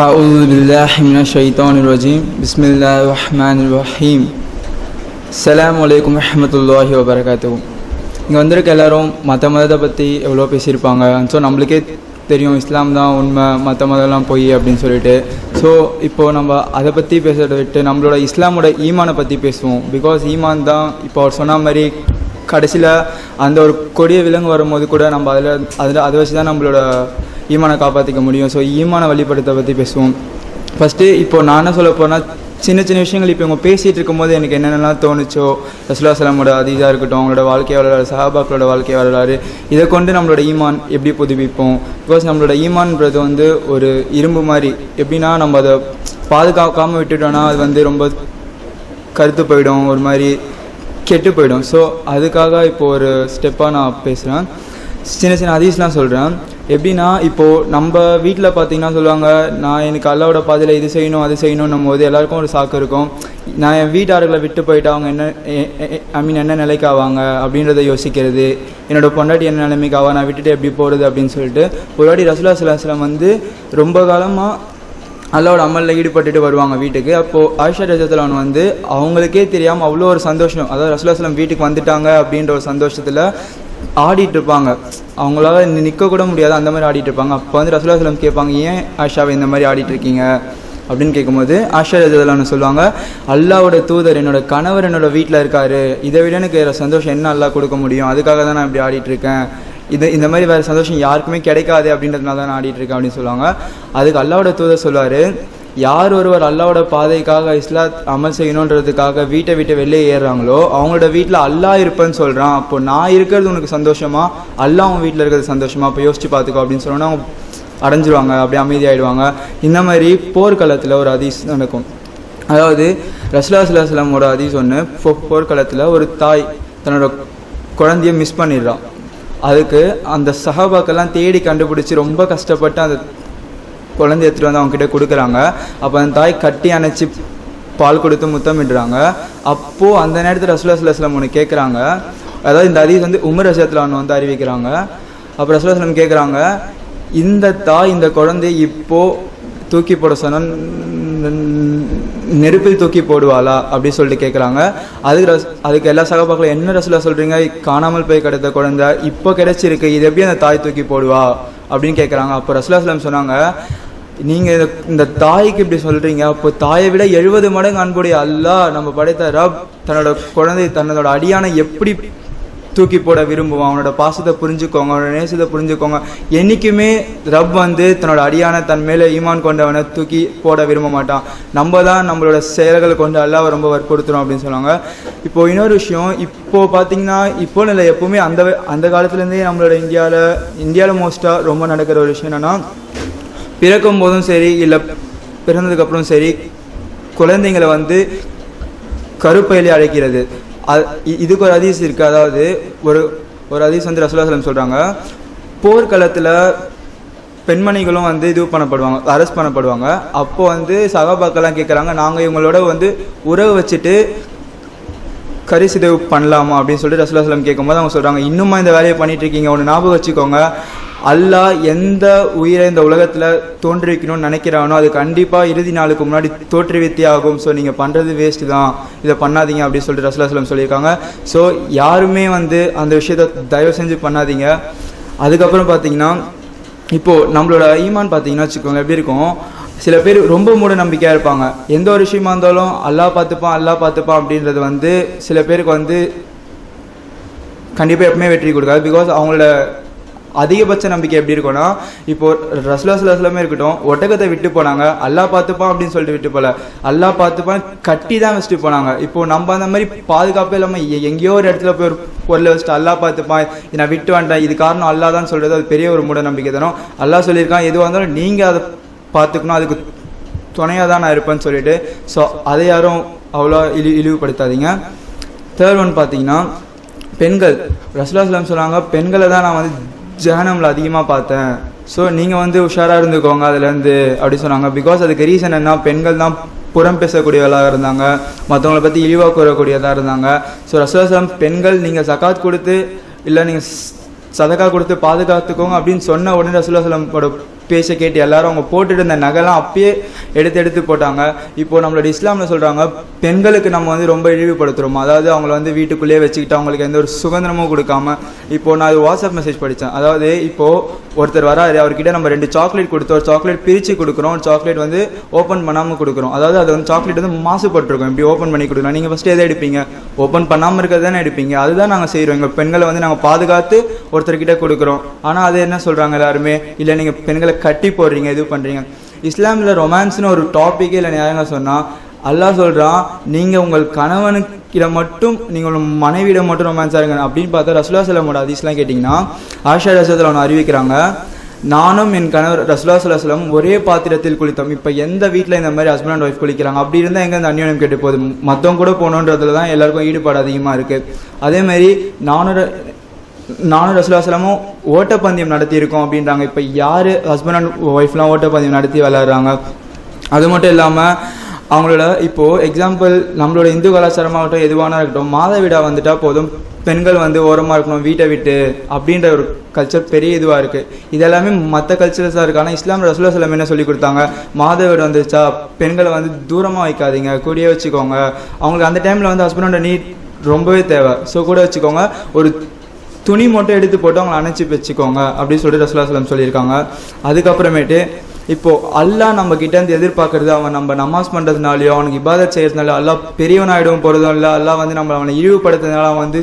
أعوذ بالله من الشيطان الرجيم بسم الله الرحمن الرحيم السلام عليكم ورحمة الله وبركاته இங்கே வந்திருக்க எல்லாரும் மற்ற மதத்தை பற்றி எவ்வளோ பேசியிருப்பாங்க ஸோ நம்மளுக்கே தெரியும் இஸ்லாம் தான் உண்மை மற்ற மதம்லாம் பொய் அப்படின்னு சொல்லிட்டு ஸோ இப்போது நம்ம அதை பற்றி பேசுகிறத விட்டு நம்மளோட இஸ்லாமோட ஈமானை பற்றி பேசுவோம் பிகாஸ் ஈமான் தான் இப்போ அவர் சொன்ன மாதிரி கடைசியில் அந்த ஒரு கொடிய விலங்கு வரும்போது கூட நம்ம அதில் அதில் அதை வச்சு தான் நம்மளோட ஈமானை காப்பாற்றிக்க முடியும். ஸோ ஈமான வழிபடுத்த பற்றி பேசுவோம். ஃபஸ்ட்டு இப்போ நான் என்ன சொல்ல போனால் சின்ன சின்ன விஷயங்கள் இப்போ இவங்க பேசிகிட்டு இருக்கும்போது எனக்கு என்னென்னலாம் தோணுச்சோ ரசுல்லா சலாமோட அதீதாக இருக்கட்டும் அவங்களோட வாழ்க்கை வரலாறு சஹாபாக்களோட வாழ்க்கை வரலாறு இதை கொண்டு நம்மளோட ஈமான் எப்படி புதுப்பிப்போம்? பிகாஸ் நம்மளோட ஈமான்ன்றது வந்து ஒரு இரும்பு மாதிரி. எப்படின்னா நம்ம அதை பாதுகாக்காமல் விட்டுட்டோன்னா அது வந்து ரொம்ப கருத்து போயிடும் ஒரு மாதிரி கெட்டு போயிடும். ஸோ அதுக்காக இப்போ ஒரு ஸ்டெப்பாக நான் பேசுகிறேன் சின்ன சின்ன அதிசலாம் சொல்கிறேன் எப்படின்னா இப்போது நம்ம வீட்டில் பார்த்தீங்கன்னா சொல்லுவாங்க நான் எனக்கு அல்லாவோட பாதையில் இது செய்யணும் அது செய்யணும்னும் போது எல்லாருக்கும் ஒரு சாக்கு இருக்கும். நான் என் வீட்டார்களை விட்டு போயிட்டு அவங்க என்ன ஐ மீன் என்ன நிலைக்கு ஆவாங்க அப்படின்றத யோசிக்கிறது. என்னோட பொண்டாட்டி என்ன நிலைமைக்கு ஆவா நான் விட்டுட்டு எப்படி போகிறது அப்படின்னு சொல்லிட்டு ஒரு வாட்டி ரசுல்லா சலாஹ்லாம் வந்து ரொம்ப காலமாக அல்லாவோட அமலில் ஈடுபட்டுட்டு வருவாங்க வீட்டுக்கு. அப்போது ஆயிஷா ரஜத்தலான் வந்து அவங்களுக்கே தெரியாமல் அவ்வளோ ஒரு சந்தோஷம். அதாவது ரசுலாஸ்லாம் வீட்டுக்கு வந்துட்டாங்க அப்படின்ற ஒரு சந்தோஷத்தில் ஆடிட்டு இருப்பாங்க அவங்களால நிற்க கூட முடியாது. அந்த மாதிரி ஆடிட்டு இருப்பாங்க அப்போ வந்து ரசுலாஸ்லாம் கேட்பாங்க ஏன் ஆஷாவை இந்த மாதிரி ஆடிட்டு இருக்கீங்க அப்படின்னு கேட்கும்போது ஆஷா ரஜலான்னு சொல்லுவாங்க அல்லாவோட தூதர் என்னோட கணவர் என்னோட வீட்டில் இருக்காரு. இதை விட எனக்கு வேறு சந்தோஷம் என்ன அல்லா கொடுக்க முடியும்? அதுக்காக தான் நான் இப்படி ஆடிட்டு இருக்கேன் இது இந்த மாதிரி வேறு சந்தோஷம் யாருக்குமே கிடைக்காது அப்படின்றதுனால தான் நான் ஆடிட்டு இருக்கேன் அப்படின்னு சொல்லுவாங்க. அதுக்கு அல்லாவோட தூதர் சொல்லுவார் யார் ஒருவர் அல்லாவோட பாதைக்காக இஸ்லாத் அமல் செய்யணுன்றதுக்காக வீட்டை விட்டு வெளியே ஏறுறாங்களோ அவங்களோட வீட்டில் அல்லாஹ் இருப்பேன்னு சொல்கிறான் அப்போ நான் இருக்கிறது உனக்கு சந்தோஷமா? அல்லாஹ் அவங்க வீட்டில் இருக்கிறது சந்தோஷமா? அப்போ யோசிச்சு பார்த்துக்கோ அப்படின்னு சொன்னோன்னா அவங்க அடைஞ்சிருவாங்க அப்படியே அமைதியாயிடுவாங்க. இந்த மாதிரி போர்க்களத்தில் ஒரு அதிஸ் நடக்கும். அதாவது ரஸ்லா சுல்லாஸ்லாமோட அதிஸ் ஒன்று போ போர்க்களத்தில் ஒரு தாய் தன்னோட குழந்தைய மிஸ் பண்ணிடுறான் அதுக்கு அந்த சஹாபாக்கெல்லாம் தேடி கண்டுபிடிச்சி ரொம்ப கஷ்டப்பட்டு அந்த குழந்தை எடுத்துகிட்டு வந்து அவங்க கிட்ட கொடுக்குறாங்க. அப்போ அந்த தாய் கட்டி அணைச்சி பால் கொடுத்து முத்தமிடுறாங்க அப்போது அந்த நேரத்தில் ரசுல்லா சிலம் ஒன்று கேட்குறாங்க அதாவது இந்த அதீஸ் வந்து உமர் ரசத்தில் வந்து அறிவிக்கிறாங்க. அப்போ ரசுல்லா சொல்லம் கேட்குறாங்க இந்த தாய் இந்த குழந்தை இப்போ தூக்கி போட சொன்ன நெருப்பில் தூக்கி போடுவாளா? அப்படின்னு சொல்லிட்டு கேட்குறாங்க அதுக்கு ரஸ் அதுக்கு எல்லா சகபாக்களும் என்ன ரசுலா சொல்கிறீங்க காணாமல் போய் கிடைத்த குழந்தை இப்போ கிடைச்சிருக்கு. இது எப்படி அந்த தாய் தூக்கி போடுவா? அப்படின்னு கேட்குறாங்க அப்போ ரசுலாஸ்லாம் சொன்னாங்க நீங்கள் இந்த இந்த தாய்க்கு இப்படி சொல்கிறீங்க அப்போ தாயை விட எழுபது மடங்கு அன்புடைய அல்லாஹ் நம்ம படைத்த ரப் தன்னோட குழந்தை தன்னோட அடியானை எப்படி தூக்கி போட விரும்புவான். அவனோட பாசத்தை புரிஞ்சுக்கோங்க அவனோட நேசத்தை புரிஞ்சுக்கோங்க. என்றைக்குமே ரப் வந்து தன்னோட அடியான தன் மேலே ஈமான் கொண்டவனை தூக்கி போட விரும்ப மாட்டான். நம்ம தான் நம்மளோட செயல்களை கொண்டு அல்லாவை ரொம்ப வற்புறுத்துறோம் அப்படின்னு சொன்னாங்க இப்போ இன்னொரு விஷயம் இப்போ பார்த்தீங்கன்னா இப்போ இல்லை எப்போவுமே அந்த அந்த காலத்துலேருந்தே நம்மளோட இந்தியாவில் இந்தியாவில் மோஸ்ட்டாக ரொம்ப நடக்கிற ஒரு விஷயம் என்னென்னா பிறக்கும் போதும் சரி இல்லை பிறந்ததுக்கப்புறம் சரி குழந்தைங்களை வந்து கருப்பையிலே அழைக்கிறது. இதுக்கு ஒரு அதிஸ் இருக்குது அதாவது ஒரு ஒரு அதிஸ் வந்து ரசூலாசலம் சொல்கிறாங்க போர்க்களத்தில் பெண்மணிகளும் வந்து இது பண்ணப்படுவாங்க அரெஸ்ட் பண்ணப்படுவாங்க. அப்போ வந்து சகாபாக்கெல்லாம் கேட்குறாங்க நாங்கள் இவங்களோட வந்து உறவு வச்சுட்டு கறி சிதைவு பண்ணலாமா? அப்படின்னு சொல்லிட்டு ரசூலாசலம் கேட்கும்போது அவங்க சொல்கிறாங்க இன்னுமா இந்த வேலையை பண்ணிட்டு இருக்கீங்க ஒன்று ஞாபகம் வச்சுக்கோங்க. அல்லாஹ் எந்த உயிரை இந்த உலகத்தில் தோன்றிருக்கணும்னு நினைக்கிறானோ அது கண்டிப்பாக இறுதி நாளுக்கு முன்னாடி தோற்றுவித்தே ஆகும் ஸோ நீங்கள் பண்ணுறது வேஸ்ட்டு தான். இதை பண்ணாதீங்க அப்படின்னு சொல்லிட்டு ரசூலாசலம் சொல்லியிருக்காங்க. ஸோ யாருமே வந்து அந்த விஷயத்த தயவு செஞ்சு பண்ணாதீங்க. அதுக்கப்புறம் பார்த்தீங்கன்னா இப்போது நம்மளோட ஈமான் பார்த்தீங்கன்னா வச்சுக்கோங்க எப்படி இருக்கும்? சில பேர் ரொம்ப மூட நம்பிக்கையாக இருப்பாங்க. எந்த ஒரு விஷயமா இருந்தாலும் அல்லா பார்த்துப்பான் அல்லா பார்த்துப்பான் அப்படின்றது வந்து சில பேருக்கு வந்து கண்டிப்பாக எப்பவுமே வெற்றி கொடுக்காது. பிகாஸ் அவங்களோட அதிகபட்ச நம்பிக்கை எப்படி இருக்கும்னா இப்போ ரஸ்லா சுல்லாஸ்லாமே இருக்கட்டும் ஒட்டகத்தை விட்டு போனாங்க அல்லா பார்த்துப்பான் அப்படின்னு சொல்லிட்டு விட்டு போல. அல்லா பார்த்துப்பான் கட்டி தான் வச்சுட்டு போனாங்க. இப்போ நம்ம அந்த மாதிரி பாதுகாப்பே இல்லாமல் எங்கேயோ ஒரு இடத்துல போய் ஒரு பொருளை வச்சுட்டு அல்லா பார்த்துப்பான் நான் விட்டு வந்துட்டேன் இது காரணம் அல்லா தான் சொல்கிறது அது பெரிய ஒரு மூட நம்பிக்கை தானோ. அல்லா சொல்லியிருக்கான் எதுவாக இருந்தாலும் நீங்கள் அதை பார்த்துக்கணும் அதுக்கு துணையாக தான் நான் இருப்பேன்னு சொல்லிட்டு. ஸோ அதை யாரும் அவ்வளோ இழி இழிவுபடுத்தாதீங்க. தேர்ட் ஒன் பார்த்தீங்கன்னா பெண்கள். ரசுலாஸ்லாம் சொல்லுவாங்க பெண்களை தான் நான் வந்து ஜஹனமில் அதிகமாக பார்த்தேன். ஸோ நீங்கள் வந்து உஷாராக இருந்துக்கோங்க அதுலேருந்து அப்படி சொன்னாங்க. பிகாஸ் அதுக்கு ரீசன் என்ன? பெண்கள் தான் புறம் பேசக்கூடியவர்களாக இருந்தாங்க. மற்றவங்களை பற்றி இழிவாக கூறக்கூடியதாக இருந்தாங்க. ஸோ ரசுலாஸ்லாம் பெண்கள் நீங்கள் சக்காத் கொடுத்து இல்லை நீங்கள் சதக்கா கொடுத்து பாதுகாத்துக்கோங்க அப்படின்னு சொன்ன உடனே ரசுல்லாஸ்லமோட பேச்சை கேட்டு எல்லாரும் அவங்க போட்டுட்டு இருந்த நகைலாம் அப்பயே எடுத்து எடுத்து போட்டாங்க. இப்போ நம்மளோட இஸ்லாமில் சொல்கிறாங்க பெண்களுக்கு நம்ம வந்து ரொம்ப இழிவுபடுத்துகிறோம் அதாவது அவங்கள வந்து வீட்டுக்குள்ளேயே வச்சுக்கிட்டு அவங்களுக்கு எந்த ஒரு சுதந்திரமும் கொடுக்காம இப்போ நான் அது வாட்ஸ்அப் மெசேஜ் படித்தேன் அதாவது இப்போது ஒருத்தர் வராரு அவர்கிட்ட நம்ம ரெண்டு சாக்லேட் கொடுத்தோம் ஒரு சாக்லேட் பிரித்து கொடுக்குறோம் ஒரு சாக்லேட் வந்து ஓப்பன் பண்ணாமல் கொடுக்குறோம். அதாவது அது வந்து சாக்லேட் வந்து மாசுபட்டிருக்கும். இப்படி ஓப்பன் பண்ணி கொடுக்கலாம். நீங்கள் ஃபஸ்ட்டு எதை எடுப்பீங்க? ஓப்பன் பண்ணாமல் இருக்கிறது தானே எடுப்பீங்க? அதுதான் நாங்கள் செய்கிறோம் எங்கள் பெண்களை வந்து நாங்கள் பாதுகாத்து ஒருத்தர்கிட்ட கொடுக்குறோம். ஆனால் அது என்ன சொல்கிறாங்க எல்லாருமே? இல்லை நீங்கள் பெண்களை கட்டி போடுறீங்க இது பண்ணுறீங்க இஸ்லாமில் ரொமான்ஸ்னு ஒரு டாப்பிக்கே இல்லை நியாயங்க சொன்னால் அல்லாஹ் சொல்கிறான் நீங்கள் உங்கள் கணவனுக்கிட மட்டும் நீங்கள் உங்கள் மனைவியிடம் மட்டும் ரொமான்ஸாக இருங்க. அப்படின்னு பார்த்தா ரசுல்லா செல்லமோட அதிஸ்லாம் கேட்டிங்கன்னா ஆஷா ரசத்தில் ஒன்று அறிவிக்கிறாங்க நானும் என் கணவர் ரசுல்லா சல்லாஹம் ஒரே பாத்திரத்தில் குளித்தோம். இப்போ எந்த வீட்டில் இந்த மாதிரி ஹஸ்பண்ட் அண்ட் ஒய்ஃப் குளிக்கிறாங்க? அப்படி இருந்தால் எங்கே இந்த அந்யோன்யம் கேட்டு போகுது? மற்றவங்க கூட போகணுன்றதுல தான் எல்லாருக்கும் ஈடுபாடு அதிகமாக இருக்குது அதேமாதிரி நானும் நானும் ரசுலாசலமும் ஓட்டப்பந்தயம் நடத்தியிருக்கோம் அப்படின்றாங்க. இப்போ யார் ஹஸ்பண்ட் அண்ட் ஒய்ஃப்லாம் ஓட்டப்பந்தயம் நடத்தி விளையாடுறாங்க? அது மட்டும் இல்லாமல் அவங்களோட இப்போது எக்ஸாம்பிள் நம்மளோட இந்து கலாச்சாரமாகட்டும் எதுவானா இருக்கட்டும் மாதவிடா வந்துட்டால் போதும் பெண்கள் வந்து ஓரமாக இருக்கணும் வீட்டை விட்டு அப்படின்ற ஒரு கல்ச்சர் பெரிய இதுவாக இருக்குது இதெல்லாமே மற்ற கல்ச்சர்ஸாக இருக்குது ஆனால் இஸ்லாம் ரசூலா சலம் என்ன சொல்லி கொடுத்தாங்க? மாதவிட வந்துச்சா பெண்களை வந்து தூரமாக வைக்காதீங்க கூடியே வச்சுக்கோங்க. அவங்களுக்கு அந்த டைமில் வந்து ஹஸ்பண்டோட நீட் ரொம்பவே தேவை. ஸோ கூட வச்சுக்கோங்க ஒரு துணி மட்டும் எடுத்து போட்டு அவங்களை அணைச்சி வச்சுக்கோங்க அப்படின்னு சொல்லிட்டு ரசூலா சொல்லியிருக்காங்க. அதுக்கப்புறமேட்டு இப்போ அல்லாஹ் நம்ம கிட்டேருந்து எதிர்பார்க்கறது அவன் நம்ம நமாஸ் பண்ணுறதுனாலையோ அவனுக்கு இபாதத் செய்யறதுனால அல்லாஹ் பெரியவனாயிடும் போகிறதும் இல்லை அல்லாஹ் வந்து நம்ம அவனை இழிவுபடுத்துறதுனால அவன் வந்து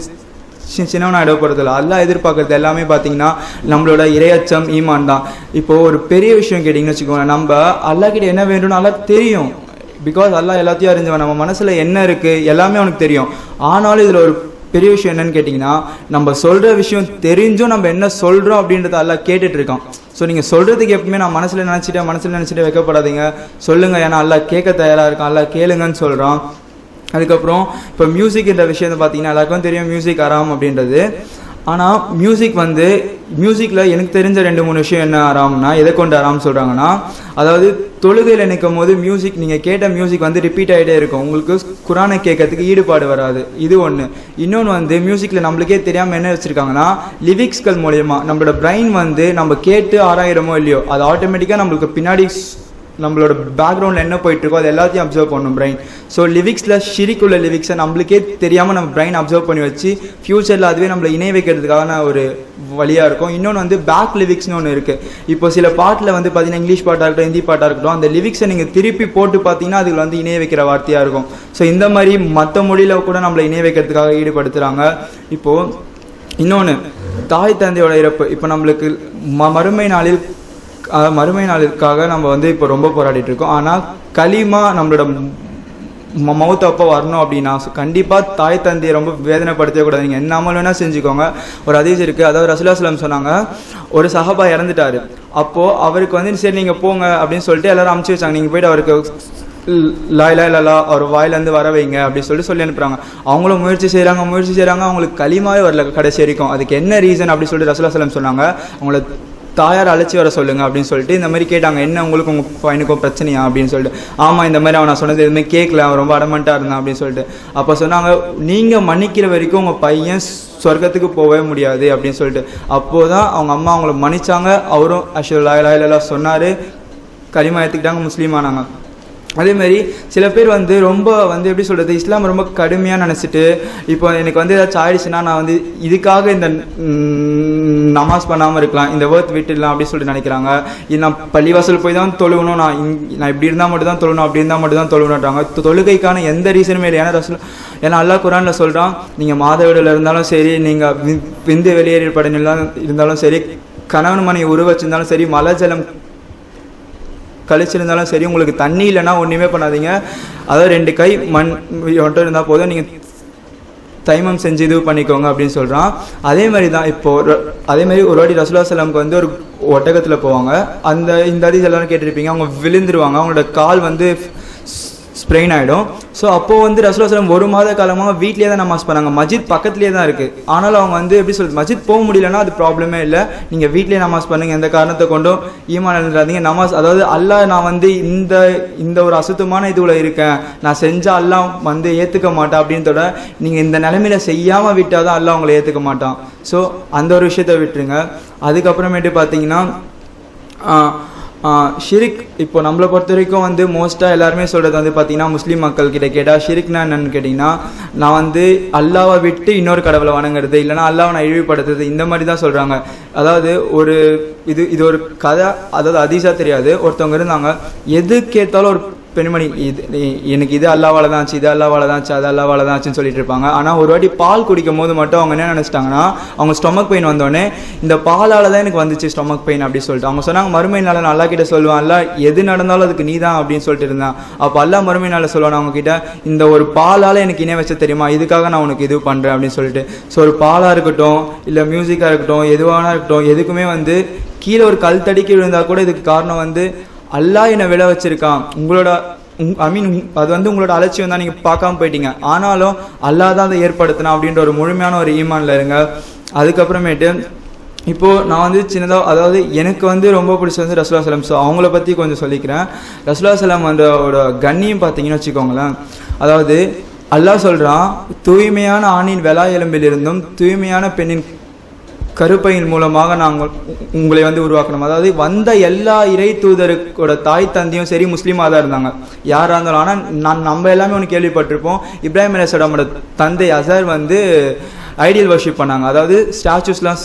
சி- சின்னவனாயிட போறதில்ல அல்லாஹ் எதிர்பார்க்கறது எல்லாமே பார்த்தீங்கன்னா நம்மளோட இரையச்சம் ஈமான் தான். இப்போது ஒரு பெரிய விஷயம் கேட்டிங்கன்னு வச்சுக்கோங்க நம்ம அல்லாஹ் கிட்ட என்ன வேணும்னு நல்லா தெரியும். பிகாஸ் எல்லாம் எல்லாத்தையும் அறிஞ்சவன். நம்ம மனசில் என்ன இருக்குது எல்லாமே அவனுக்கு தெரியும். ஆனாலும் இதில் ஒரு பெரிய விஷயம் என்னன்னு கேட்டிங்கன்னா நம்ம சொல்கிற விஷயம் தெரிஞ்சும் நம்ம என்ன சொல்கிறோம் அப்படின்றத எல்லாம் கேட்டுட்டு இருக்கோம் ஸோ நீங்கள் சொல்கிறதுக்கு எப்பவுமே நான் மனசில் நினச்சிட்டேன் மனசில் நினச்சிட்டு வைக்கப்படாதீங்க. சொல்லுங்கள் ஏன்னா எல்லாம் கேட்க தயாராக இருக்கான் எல்லாம் கேளுங்கன்னு சொல்கிறோம் அதுக்கப்புறம் இப்போ மியூசிக்ன்ற விஷயத்தை பார்த்தீங்கன்னா எல்லாருக்கும் தெரியும் மியூசிக் அறாம் அப்படின்றது. ஆனால் மியூசிக் வந்து மியூசிக்கில் எனக்கு தெரிஞ்ச ரெண்டு மூணு விஷயம் என்ன ஆறாம்னா எதை கொண்டு ஆறாம்னு சொல்கிறாங்கன்னா அதாவது தொழுகையில் நிற்கும் போது மியூசிக் நீங்கள் கேட்ட மியூசிக் வந்து ரிப்பீட் ஆகிட்டே இருக்கும். உங்களுக்கு குரானை கேட்கறதுக்கு ஈடுபாடு வராது. இது ஒன்று இன்னொன்று வந்து மியூசிக்கில் நம்மளுக்கே தெரியாமல் என்ன வச்சுருக்காங்கன்னா லிரிக்ஸ்கள் மூலயமா நம்மளோட பிரெயின் வந்து நம்ம கேட்டு ஆராயிரமோ இல்லையோ அது ஆட்டோமேட்டிக்காக நம்மளுக்கு பின்னாடி நம்மளோட பேக்ரவுண்டில் என்ன போயிட்டு இருக்கோ அது எல்லாத்தையும் அப்சர்வ் பண்ணும் பிரெயின் ஸோ லிவிக்ஸில் ஷிரிக்குள்ள லிவிக்ஸை நம்மளுக்கே தெரியாமல் நம்ம பிரெயின் அப்சர்வ் பண்ணி வச்சு ஃப்யூச்சரில் அதுவே நம்மளை இணை வைக்கிறதுக்கான ஒரு வழியாக இருக்கும். இன்னொன்று வந்து பேக் லிவிக்ஸ்னு ஒன்று இருக்குது இப்போ சில பாட்டில் வந்து பார்த்தீங்கன்னா இங்கிலீஷ் பாட்டாக இருக்கட்டும் ஹிந்தி பாட்டாக இருக்கட்டும் அந்த லிவிக்ஸை நீங்கள் திருப்பி போட்டு பார்த்தீங்கன்னா அதுக்கு வந்து இணைய வைக்கிற வார்த்தையாக இருக்கும். ஸோ இந்த மாதிரி மற்ற மொழியில் கூட நம்மளை இணைய வைக்கிறதுக்காக ஈடுபடுத்துகிறாங்க இப்போது இன்னொன்று தாய் தந்தையோட இறப்பு. இப்போ நம்மளுக்கு ம மறுமை நாளில் மறுமை நாளிற்காக நம்ம வந்து இப்போ ரொம்ப போராடிட்டு இருக்கோம். ஆனால் களிமா நம்மளோட ம- மவுத் அப்போ வரணும் அப்படின்னா கண்டிப்பாக தாய் தந்தையை ரொம்ப வேதனைப்படுத்தவே கூடாது. நீங்கள் என்ன வேணால் செஞ்சுக்கோங்க. ஒரு அதீஸ் இருக்குது அதாவது ரசூலாஸ்லாம் சொன்னாங்க ஒரு சஹாபா இறந்துட்டாரு. அப்போது அவருக்கு வந்து சரி நீங்கள் போங்க அப்படின்னு சொல்லிட்டு எல்லாரும் அமுச்சு வச்சாங்க. நீங்கள் போயிட்டு அவருக்கு லாய் இல்லலா அவர் வாயிலேருந்து வர வைங்க அப்படின்னு சொல்லிட்டு சொல்லி அனுப்புகிறாங்க அவங்களும் முயற்சி செய்கிறாங்க முயற்சி செய்கிறாங்க அவங்களுக்கு களிமாவே வரல கடைசி வரைக்கும். அதுக்கு என்ன ரீசன் அப்படின்னு சொல்லிட்டு ரசூலா சலம் சொன்னாங்க. அவங்கள தாயார் அழைச்சி வர சொல்லுங்க அப்படின்னு சொல்லிட்டு இந்த மாதிரி கேட்டாங்க என்ன உங்களுக்கு உங்க பையனுக்கும் பிரச்சனையா? அப்படின்னு சொல்லிட்டு. ஆமா இந்த மாதிரி அவன் நான் சொன்னது எதுவுமே கேட்கல அவன் ரொம்ப அடமெண்டா இருந்தான் அப்படின்னு சொல்லிட்டு. அப்ப சொன்னாங்க நீங்க மன்னிக்கிற வரைக்கும் உங்க பையன் சொர்க்கத்துக்கு போகவே முடியாது அப்படின்னு சொல்லிட்டு. அப்போதான் அவங்க அம்மா அவங்கள மன்னிச்சாங்க. அவரும் அஷு லாயலா சொன்னாரு கரிமா ஏற்றுக்கிட்டாங்க முஸ்லீம் ஆனாங்க. அதே மாதிரி சில பேர் வந்து ரொம்ப வந்து எப்படி சொல்கிறது இஸ்லாம் ரொம்ப கடுமையாக நினச்சிட்டு இப்போ எனக்கு வந்து ஏதாச்சும் ஆயிடுச்சுன்னா நான் வந்து இதுக்காக இந்த நமாஸ் பண்ணாமல் இருக்கலாம் இந்த வேர்த் விட்டுடலாம் அப்படின்னு சொல்லிட்டு நினைக்கிறாங்க. இது நான் பள்ளிவாசல் போய் தான் தொழுகணும் நான் இங்- நான் இப்படி இருந்தால் மட்டும் தான் தொழணும் அப்படி இருந்தால் மட்டும் தான் தொழுகணுன்றாங்க தொழுகைக்கான எந்த ரீசனுமே இல்லை. ஏன்னா ஏன்னா அல்லா குரானில் சொல்கிறான் நீங்கள் மாதவிடில் இருந்தாலும் சரி நீங்கள் விந்து வெளியேறி படையிலாம் இருந்தாலும் சரி கணவன் மனைவி உருவச்சிருந்தாலும் சரி மலை ஜலம் கழிச்சிருந்தாலும் சரி உங்களுக்கு தண்ணி இல்லைன்னா ஒன்றுமே பண்ணாதீங்க. அதாவது ரெண்டு கை மண் மட்டும் இருந்தால் போதும். நீங்கள் தைமம் செஞ்சு இது பண்ணிக்கோங்க அப்படின்னு சொல்கிறான் அதே மாதிரி தான் இப்போது ஒரு- அதே மாதிரி ஒரு வாட்டி ரசுலா சலாமுக்கு வந்து ஒரு ஒட்டகத்தில் போவாங்க. அந்த இந்த அதிஸ் எல்லாரும் கேட்டிருப்பீங்க. அவங்க விழுந்துருவாங்க. அவங்களோட கால் வந்து ஸ்ப்ரெயின் ஆகிடும் ஸோ அப்போது வந்து ரசூலாசலம் ஒரு மாத காலமாக வீட்லேயே தான் நமாஸ் பண்ணாங்க. மஜித் பக்கத்துலேயே தான் இருக்குது ஆனாலும் அவங்க வந்து எப்படி சொல்கிறது மஜித் போக முடியலன்னா அது ப்ராப்ளமே இல்லை. நீங்கள் வீட்லேயே நமாஸ் பண்ணுங்கள் எந்த காரணத்தை கொண்டும் ஈமான் எழுந்துடாதீங்க நமாஸ் அதாவது அல்லாஹ் நான் வந்து இந்த இந்த ஒரு அசுத்தமான இதுவில் இருக்கேன். நான் செஞ்சால் அல்லாஹ் வந்து ஏற்றுக்க மாட்டேன் அப்படின்றத நீங்கள் இந்த நிலைமையில செய்யாமல் விட்டால் தான் அல்லாஹ் உங்களை ஏற்றுக்க மாட்டான். ஸோ அந்த ஒரு விஷயத்த விட்டுருங்க. அதுக்கப்புறமேட்டு பார்த்தீங்கன்னா ஷிரிக் இப்போ நம்மளை பொறுத்த வரைக்கும் வந்து மோஸ்ட்டாக எல்லாருமே சொல்கிறது வந்து பார்த்தீங்கன்னா முஸ்லீம் மக்கள் கிட்ட கேட்டால் ஷிரிக்னா என்னன்னு கேட்டிங்கன்னா நான் வந்து அல்லாவை விட்டு இன்னொரு கடவுளை வணங்குறது இல்லைனா அல்லாவை நான் இழிவுபடுத்துறது இந்த மாதிரி தான் சொல்கிறாங்க அதாவது ஒரு இது இது ஒரு கதை அதாவது அதிசா தெரியாது. ஒருத்தவங்க இருந்தாங்க எது கேட்டாலும் ஒரு பெண்மணி இது எனக்கு இது அல்லாவால் தான் ஆச்சு இது அல்லாவால் தான் ஆச்சு அது அல்லாவால் தான் ஆச்சுன்னு சொல்லிட்டு இருப்பாங்க. ஆனால் ஒரு வாட்டி பால் குடிக்கும் போது மட்டும் அவங்க என்ன நினச்சிட்டாங்கன்னா அவங்க ஸ்டொமக் பெயின் வந்தோடனே இந்த பாலால் தான் எனக்கு வந்துச்சு ஸ்டொமக் பெயின் அப்படி சொல்லிட்டு. அவங்க சொன்னாங்க மறுமை நாள் நல்லா கிட்ட சொல்லுவான்ல எது நடந்தாலும் அதுக்கு நீ தான் அப்படின்னு சொல்லிட்டு இருந்தான். அப்போ அல்லா மறுமை நாள் சொல்லுவான் அவங்க கிட்ட இந்த ஒரு பாலால் எனக்கு இணை வச்ச தெரியுமா? இதுக்காக நான் உனக்கு இது பண்ணுறேன் அப்படின்னு சொல்லிட்டு. ஸோ ஒரு பாலாக இருக்கட்டும் இல்லை மியூசிக்காக இருக்கட்டும் எதுவானா இருக்கட்டும் எதுக்குமே வந்து கீழே ஒரு கல் தடிக்கி விழுந்தால் கூட இதுக்கு காரணம் வந்து அல்லாஹ் என்னை விழ வச்சிருக்கான். உங்களோட ஐ மீன் அது வந்து உங்களோட அலட்சியம் தான் நீங்கள் பார்க்காம போயிட்டீங்க. ஆனாலும் அல்லாஹ் தான் அதை ஏற்படுத்தினா அப்படின்ற ஒரு முழுமையான ஒரு ஈமான்ல இருங்க. அதுக்கப்புறமேட்டு இப்போது நான் வந்து சின்னதாக அதாவது எனக்கு வந்து ரொம்ப பிடிச்சது வந்து ரசுல்லா சலம் ஸோ அவங்கள பற்றி கொஞ்சம் சொல்லிக்கிறேன். ரசுல்லா சலம் அதோட கண்ணியும் பார்த்தீங்கன்னு வச்சுக்கோங்களேன். அதாவது அல்லாஹ் சொல்கிறான் தூய்மையான ஆணின் வெலா எலும்பிலிருந்தும் தூய்மையான பெண்ணின் கருப்பையின் மூலமாக நாங்கள் உங்களை வந்து உருவாக்கணும். அதாவது வந்த எல்லா இறை தூதருக்கோட தாய் தந்தையும் சரி முஸ்லீமாக தான் இருந்தாங்க. யாராக இருந்தாலும் ஆனால் நான் நம்ம எல்லாமே ஒன்று கேள்விப்பட்டிருப்போம். இப்ராஹிம் அலிஸ்லாமோட தந்தை அசர் வந்து ஐடியல் வர்ஷிப் பண்ணாங்க. அதாவது ஸ்டாச்சுஸ்லாம்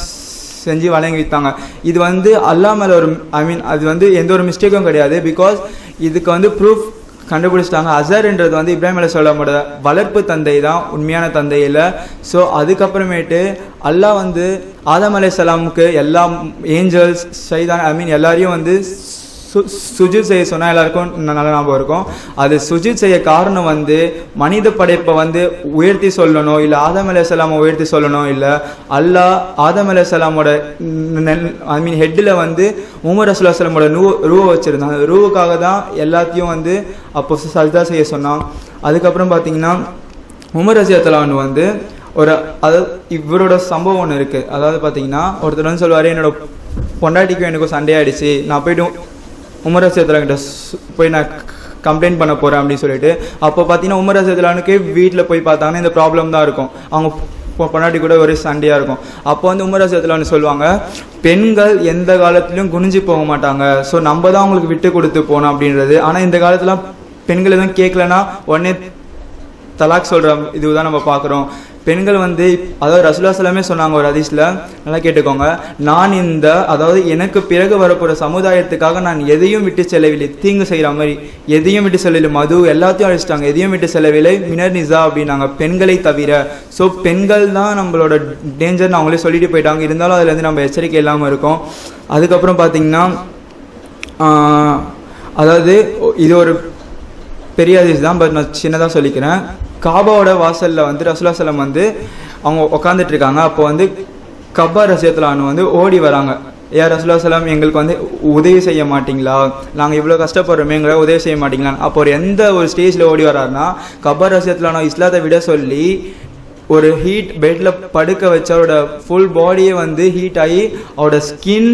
செஞ்சு வழங்கி வைத்தாங்க. இது வந்து அல்லாஹ் மேல ஒரு ஐ மீன் அது வந்து எந்த ஒரு மிஸ்டேக்கும் கிடையாது. பிகாஸ் இதுக்கு வந்து ப்ரூஃப் கண்டுபிடிச்சிட்டாங்க. அசர்ன்றது வந்து இப்ராஹிம் அலைஹிஸ்ஸலாமோட வளர்ப்பு தந்தை தான் உண்மையான தந்தை இல்லை. ஸோ அதுக்கப்புறமேட்டு அல்லாஹ் வந்து ஆதம் அலைஹிஸ்ஸலாமுக்கு எல்லா ஏஞ்சல்ஸ் சைதான் ஐ மீன் எல்லாரையும் வந்து சு- சுஜித் செய்ய சொன்னால் எல்லாருக்கும் நல்ல ஞாபகம் இருக்கும். அது சுஜித் செய்ய காரணம் வந்து மனித படைப்பை வந்து உயர்த்தி சொல்லணும் இல்லை ஆதம் அலைஹிஸ்ஸலாமை உயர்த்தி சொல்லணும் இல்லை அல்லாஹ் ஆதம் அலைஹிஸ்ஸலாமோட ஐ மீன் ஹெட்டில் வந்து உமர் ரசூலாஸ்லாமோட ரூ ரூவை வச்சுருந்தான் அந்த ரூவுக்காக தான் எல்லாத்தையும் வந்து அப்போ சஜிதா செய்ய சொன்னான். அதுக்கப்புறம் பார்த்தீங்கன்னா உமர் ரசியத்தலான் வந்து ஒரு அதாவது இவரோட சம்பவம் ஒன்று இருக்குது அதாவது பார்த்தீங்கன்னா ஒருத்தர் வந்து சொல்லுவார் என்னோட பொண்டாட்டிக்கும் எனக்கும் சண்டே ஆயிடுச்சு நான் போய்ட்டு உமர் ரசியத்தலாங்கிட்ட போய் நான் கம்ப்ளைண்ட் பண்ண போகிறேன் அப்படின்னு சொல்லிட்டு அப்போ பார்த்தீங்கன்னா உமர் ரசியத்தலானுக்கு வீட்டில் போய் பார்த்தாங்கன்னா இந்த ப்ராப்ளம் தான் இருக்கும். அவங்க பொன்னாட்டி பொண்டாட்டி கூட ஒரே சண்டையாக இருக்கும். அப்போ வந்து உமர் ரசியத்தலான்னு சொல்லுவாங்க பெண்கள் எந்த காலத்துலையும் குனிஞ்சு போக மாட்டாங்க. ஸோ நம்ம தான் அவங்களுக்கு விட்டு கொடுத்து போனோம் அப்படின்றது. ஆனால் இந்த காலத்துலாம் பெண்கள் எதுவும் கேட்கலன்னா உடனே தலாக் சொல்கிற இதுதான் நம்ம பார்க்குறோம் பெண்கள் வந்து அதாவது ரசுல்லா சலாமே சொன்னாங்க ஒரு ஹதீஸ்ல நல்லா கேட்டுக்கோங்க. நான் இந்த அதாவது எனக்கு பிறகு வரப்போகிற சமுதாயத்துக்காக நான் எதையும் விட்டு செல்லவில்லை. தீங்கு செய்கிற மாதிரி எதையும் விட்டு செல்லவில்லை. மது எல்லாத்தையும் அழிச்சிட்டாங்க. எதையும் விட்டு செல்லவில்லை. மினர் நிசா அப்படின்னாங்க. பெண்களை தவிர ஸோ பெண்கள் தான் நம்மளோட டேஞ்சர்னு அவங்களே சொல்லிட்டு போயிட்டாங்க. இருந்தாலும் அதுலேருந்து நம்ம எச்சரிக்கை இல்லாமல் இருக்கோம். அதுக்கப்புறம் பார்த்தீங்கன்னா அதாவது இது ஒரு பெரிய ஹதீஸ் தான். பட் நான் சின்னதாக சொல்லிக்கிறேன். காபாவோட வாசலில் வந்து ரசுல்லா சலம் வந்து அவங்க உட்காந்துட்டு இருக்காங்க அப்போ வந்து கப்பா ரசியத்துலான்னு வந்து ஓடி வராங்க. ஏன் ரசுல்லா சலாம் எங்களுக்கு வந்து உதவி செய்ய மாட்டிங்களா? நாங்கள் இவ்வளோ கஷ்டப்படுறோமே எங்களை உதவி செய்ய மாட்டீங்களா அப்போ ஒரு எந்த ஒரு ஸ்டேஜில் ஓடி வராருன்னா கப்பா ரசியத்துலானோ இஸ்லாத்தை விட சொல்லி ஒரு ஹீட் பெட்ல படுக்க வச்சு அவரோட ஃபுல் பாடியே வந்து ஹீட் ஆகி அவரோட ஸ்கின்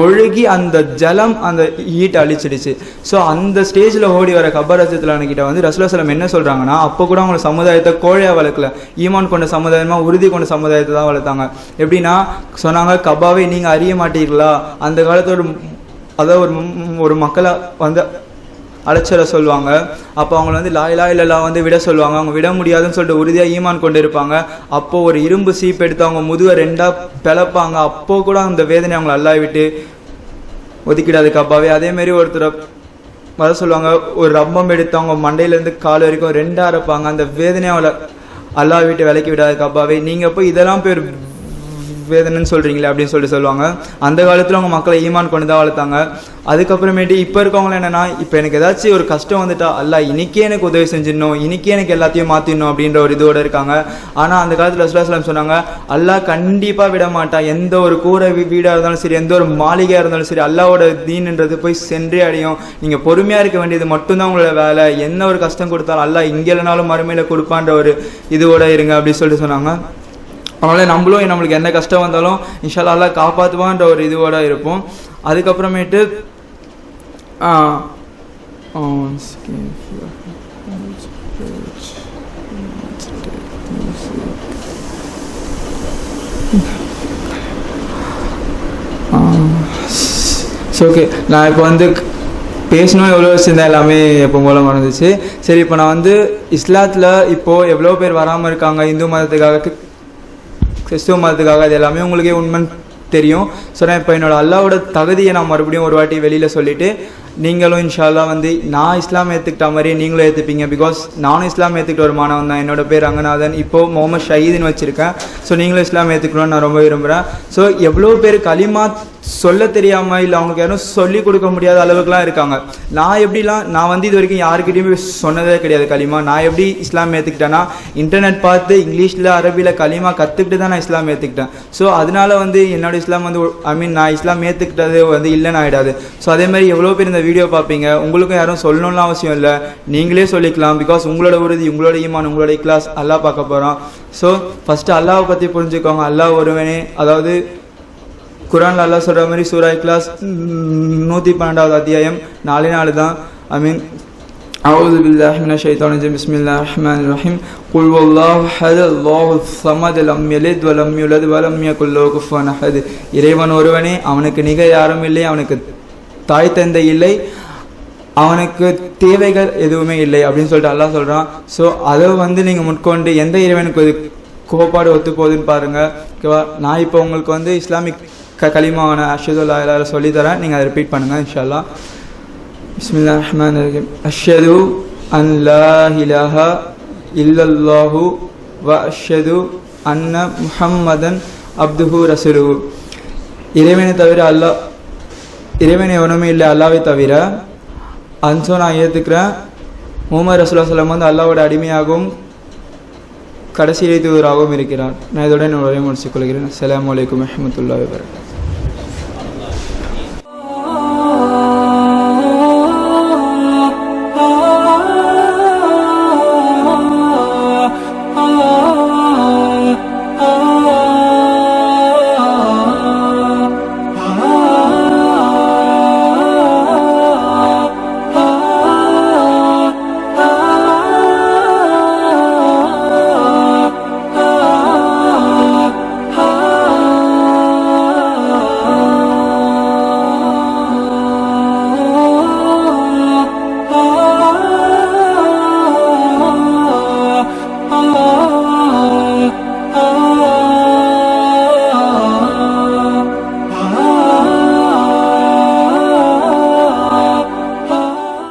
ஒழுகி அந்த ஜலம் அந்த ஹீட் அழிச்சிடுச்சு. ஸோ அந்த ஸ்டேஜில் ஓடி வர கபர் கிட்ட வந்து ரசுலாசலம் என்ன சொல்கிறாங்கன்னா அப்போ கூட அவங்க சமுதாயத்தை கோழையாக வளர்க்கல. ஈமான் கொண்ட சமுதாயமாக உறுதி கொண்ட சமுதாயத்தை தான் வளர்த்தாங்க. எப்படின்னா சொன்னாங்க கபாவை நீங்கள் அறிய மாட்டீங்களா அந்த காலத்தோட அதாவது ஒரு ஒரு மக்களை வந்து அழைச்சல சொல்லுவாங்க. அப்போ அவங்கள வந்து லாயிலா இல்லலா வந்து விட சொல்லுவாங்க. அவங்க விட முடியாதுன்னு சொல்லிட்டு உறுதியாக ஈமான் கொண்டு இருப்பாங்க அப்போ ஒரு இரும்பு சீப் எடுத்து அவங்க முதுகை ரெண்டாக பிளப்பாங்க. அப்போ கூட அந்த வேதனை அவங்களை அல்லாஹ் விட்டு ஒதுக்கிடாது கப்பாவே அதேமாரி ஒருத்தரை வர சொல்லுவாங்க ஒரு ரம்பம் எடுத்து அவங்க மண்டையிலேருந்து கால் வரைக்கும் ரெண்டாக இருப்பாங்க அந்த வேதனையை அவளை அல்லாஹ் விட்டு விலக்கி விடாது கப்பாவே நீங்கள் போய் இதெல்லாம் போய் வேதனைன்னு சொல்கிறீங்களே அப்படின்னு சொல்லிட்டு சொல்லுவாங்க. அந்த காலத்தில் அவங்க மக்களை ஈமான் கொண்டு தான் வளர்த்தாங்க. அதுக்கப்புறமேட்டு இப்போ இருக்கவங்க என்னென்னா இப்போ எனக்கு ஏதாச்சும் ஒரு கஷ்டம் வந்துட்டா அல்ல இன்றைக்கே எனக்கு உதவி செஞ்சிடணும் இன்றைக்கே எனக்கு எல்லாத்தையும் மாற்றிடணும் அப்படின்ற ஒரு இதோட இருக்காங்க. ஆனால் அந்த காலத்தில் ரசுலாஸ்லாம் சொன்னாங்க அல்லாஹ் கண்டிப்பாக விட மாட்டான் எந்த ஒரு கூரை வீடாக இருந்தாலும் சரி எந்த ஒரு மாளிகையாக இருந்தாலும் சரி அல்லாவோட தீன்ன்றது போய் சென்றே அடையும். நீங்கள் பொறுமையாக இருக்க வேண்டியது மட்டும்தான் உங்களோட வேலை. என்ன ஒரு கஷ்டம் கொடுத்தாலும் அல்லா இங்கே இல்லைனாலும் மறுமையில் கொடுப்பான்ற ஒரு இதோட இருங்க அப்படின்னு சொல்லிட்டு சொன்னாங்க. அதனால நம்மளும் நம்மளுக்கு எந்த கஷ்டம் வந்தாலும் இன்ஷால்லா காப்பாற்றுவான்ற ஒரு இதுவோட இருப்போம். அதுக்கப்புறமேட்டு ஸோ ஓகே நான் இப்போ வந்து பேசணும் எவ்வளோ வச்சுருந்தேன் எல்லாமே எப்போ போல மறந்துச்சு சரி இப்போ நான் வந்து இஸ்லாத்தில் இப்போது எவ்வளோ பேர் வராமல் இருக்காங்க இந்து மதத்துக்காக கிறிஸ்துவ மதத்துக்காக அது எல்லாமே உங்களுக்கே உண்மைன்னு தெரியும். ஸோ நான் இப்போ என்னோட அல்லாவோட தகுதியை நான் மறுபடியும் ஒரு வாட்டி வெளியில் சொல்லிவிட்டு நீங்களும் இன்ஷால்லா வந்து நான் இஸ்லாம் ஏற்றுக்கிட்ட மாதிரி நீங்களும் ஏற்றுப்பீங்க பிகாஸ் நானும் இஸ்லாம் ஏற்றுக்கிட்ட ஒரு மாணவன் தான். என்னோட பேர் ரங்கநாதன். இப்போது முகமது ஷயீதுன்னு வச்சுருக்கேன். ஸோ நீங்களும் இஸ்லாம் ஏற்றுக்கணும்னு நான் ரொம்ப விரும்புகிறேன் ஸோ எவ்வளோ பேர் களிமா சொல்ல தெரியாமல் இல்லை அவங்களுக்கு யாரும் சொல்லி கொடுக்க முடியாத அளவுக்குலாம் இருக்காங்க. நான் எப்படிலாம் நான் வந்து இது வரைக்கும் யாருக்கிட்டையும் சொன்னதே கிடையாது களிமா. நான் எப்படி இஸ்லாம் ஏற்றுக்கிட்டேன்னா இன்டர்நெட் பார்த்து இங்கிலீஷில் அரபியில் களிமா கற்றுக்கிட்டு தான் நான் இஸ்லாம் ஏற்றுக்கிட்டேன் ஸோ அதனால வந்து என்னோட இஸ்லாம் வந்து ஐ மீன் நான் இஸ்லாம் ஏற்றுக்கிட்டது வந்து இல்லைன்னு ஆகிடாது ஸோ அதே மாதிரி எவ்வளோ பேர் இந்த வீடியோ பார்ப்பீங்க உங்களுக்கும் யாரும் சொல்லணும்னு அவசியம் இல்லை நீங்களே சொல்லிக்கலாம் பிகாஸ் உங்களோட உறுதி உங்களோட ஈமான் உங்களோட கிளாஸ் அல்லாஹ் பார்க்க போகிறோம் ஸோ ஃபஸ்ட்டு அல்லாஹ் பற்றி புரிஞ்சுக்கோங்க அல்லாஹ் ஒருவனே அதாவது குரான்ல அல்லாஹ் சொல்கிற மாதிரி சூரா கிளாஸ் நூற்றி பன்னெண்டாவது அத்தியாயம் நாலே நாலு தான் ஐ மீன் أعوذ بالله من الشيطان الرجيم بسم الله الرحمن الرحيم قل والله أحد الله الصمد لم يلد ولم يولد ولم يكن له كفوا أحد இறைவன் ஒருவனே அவனுக்கு நிக யாரும் இல்லை அவனுக்கு தாய் தந்தை இல்லை அவனுக்கு தேவைகள் எதுவுமே இல்லை அப்படின்னு சொல்லிட்டு அல்லாஹ் சொல்கிறான் ஸோ அதை வந்து நீங்கள் முட்கொண்டு எந்த இறைவனுக்கு இது கோப்பாடு ஒத்து போகுதுன்னு பாருங்கள் ஓகேவா? நான் இப்போ உங்களுக்கு வந்து இஸ்லாமிக் க களிமாவான அஷதுல்லா எல்லாரும் சொல்லித்தரேன் நீங்கள் அதை ரிப்பீட் பண்ணுங்கள் இன்ஷால்லா பிஸ்மில்லா ரஹ்மான் ரஹீம். அஷது அன் லா இலாஹா இல்லல்லாஹு வ அஷது அன்ன முஹம்மதன் அப்துஹு ரசூலுஹு. இறைவனை தவிர அல்லாஹ் இறைவன் எவனுமே இல்லை அல்லாவை தவிர அன்சோ நான் ஏற்றுக்கிறேன் முகமது ரசுல்லா சொல்லம் வந்து அல்லாவோட அடிமையாகவும் கடைசி இறைத்துவராகவும் இருக்கிறார். நான் இதோட என்னோட உரையை முடிச்சுக் கொள்கிறேன். அஸ்ஸலாமு அலைக்கும் வரஹ்மத்துல்லாஹி வபரகாத்துஹு